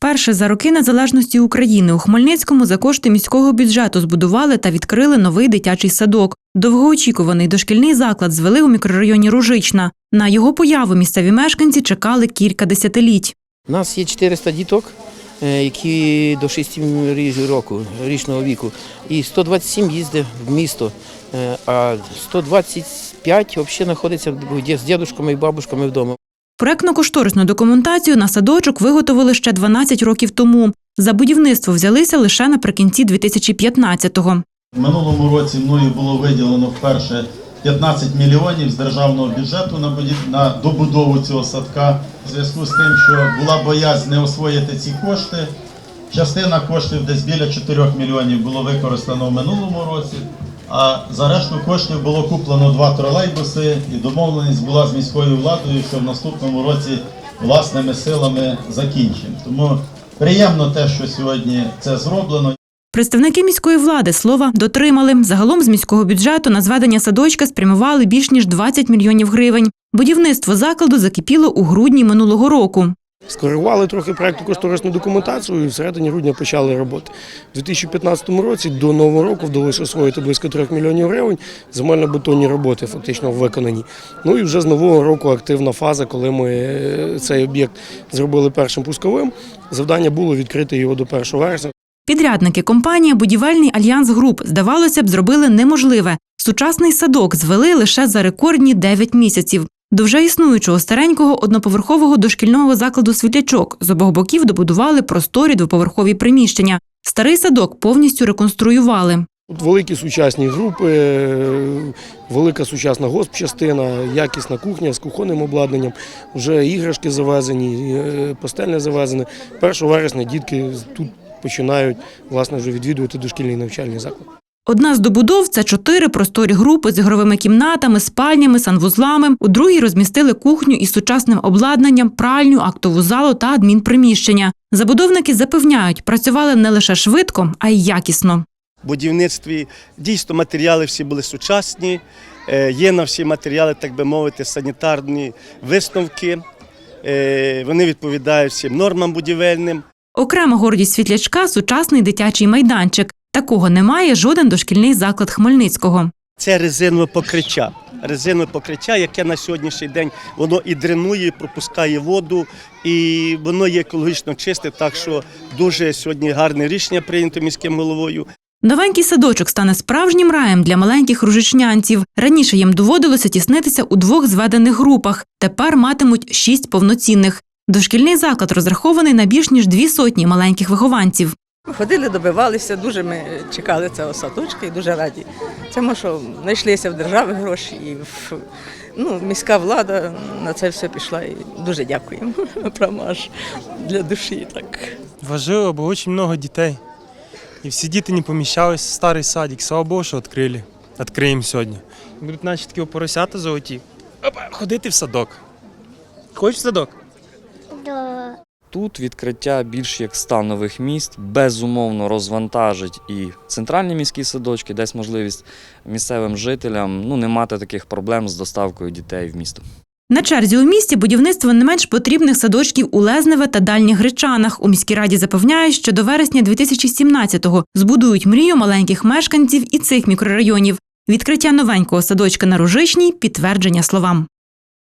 Вперше за роки незалежності України у Хмельницькому за кошти міського бюджету збудували та відкрили новий дитячий садок. Довгоочікуваний дошкільний заклад звели у мікрорайоні Ружична. На його появу місцеві мешканці чекали кілька десятиліть. У нас є 400 діток, е, які до 6 року, річного віку, і 127 їздить в місто, е, а 125 взагалі знаходиться з дідушками і бабушками вдома. Проектно-кошторисну документацію на садочок виготовили ще 12 років тому. За будівництво взялися лише наприкінці 2015-го. В минулому році мною було виділено вперше 15 мільйонів з державного бюджету на на добудову цього садка. В зв'язку з тим, що була боязнь не освоїти ці кошти. Частина коштів десь біля 4 мільйонів було використано в минулому році. А за решту коштів було куплено два тролейбуси, і домовленість була з міською владою, що в наступному році власними силами закінчимо. Тому приємно те, що сьогодні це зроблено. Представники міської влади слова дотримали. Загалом з міського бюджету на зведення садочка спрямували більш ніж 20 мільйонів гривень. Будівництво закладу закипіло у грудні минулого року. Скоригували трохи проекту кошторисну документацію і в середині грудня почали роботи. У 2015 році до нового року вдалося освоїти близько 3 мільйонів гривень. Земельно-бетонні роботи фактично виконані. Ну і вже з нового року активна фаза, коли ми е, цей об'єкт зробили першим пусковим. Завдання було відкрити його до 1 вересня. Підрядники компанія Будівельний альянс груп, здавалося б, зробили неможливе. Сучасний садок звели лише за рекордні 9 місяців. До вже існуючого старенького одноповерхового дошкільного закладу світлячок з обох боків добудували просторі двоповерхові приміщення. Старий садок повністю реконструювали. Тут великі сучасні групи, е, велика сучасна госпчастина, якісна кухня з кухонним обладнанням, вже іграшки завезені, е, постельне завезене. 1 вересня дітки тут починають власне вже відвідувати дошкільний навчальний заклад. Одна з добудов це чотири просторі групи з ігровими кімнатами, спальнями, санвузлами. У другій розмістили кухню із сучасним обладнанням, пральню, актову залу та адмінприміщення. Забудовники запевняють, працювали не лише швидко, а й якісно. будівництві. Дійсно, матеріали всі були сучасні. Е, Є на всі матеріали, так би мовити, санітарні висновки. Е, Вони відповідають всім нормам будівельним. Окрема гордість світлячка сучасний дитячий майданчик. Такого немає жоден дошкільний заклад Хмельницького. Це резинове покриття. Резинове покриття, яке на сьогоднішній день воно і дренує, і пропускає воду, і воно є екологічно чисте. Так що дуже сьогодні гарне рішення прийнято міським головою. Новенький садочок стане справжнім раєм для маленьких ружичнянців. Раніше їм доводилося тіснитися у двох зведених групах. Тепер матимуть шість повноцінних. Дошкільний заклад розрахований на більш ніж дві сотні маленьких вихованців. Ходили, добивалися, дуже ми чекали цього садочка і дуже раді. Тому що знайшлися в держави гроші і в, ну, міська влада на це все пішла. І дуже дякуємо. Прямо для душі так. Важливо, бо дуже много дітей. І всі діти не поміщались в старий садик. Слава Богу, що відкрили. Відкриємо сьогодні. Будуть наші такі поросята золоті. Ходити в садок. Хочеш в садок? Тут відкриття більш як 100 нових місць безумовно розвантажить і центральні міські садочки, дасть можливість місцевим жителям ну, не мати таких проблем з доставкою дітей в місто. На черзі у місті будівництво не менш потрібних садочків у Лезневе та дальніх Гречанах. У міській раді запевняють, що до вересня 2017-го збудують мрію маленьких мешканців і цих мікрорайонів. Відкриття новенького садочка на Ружичній – підтвердження словам.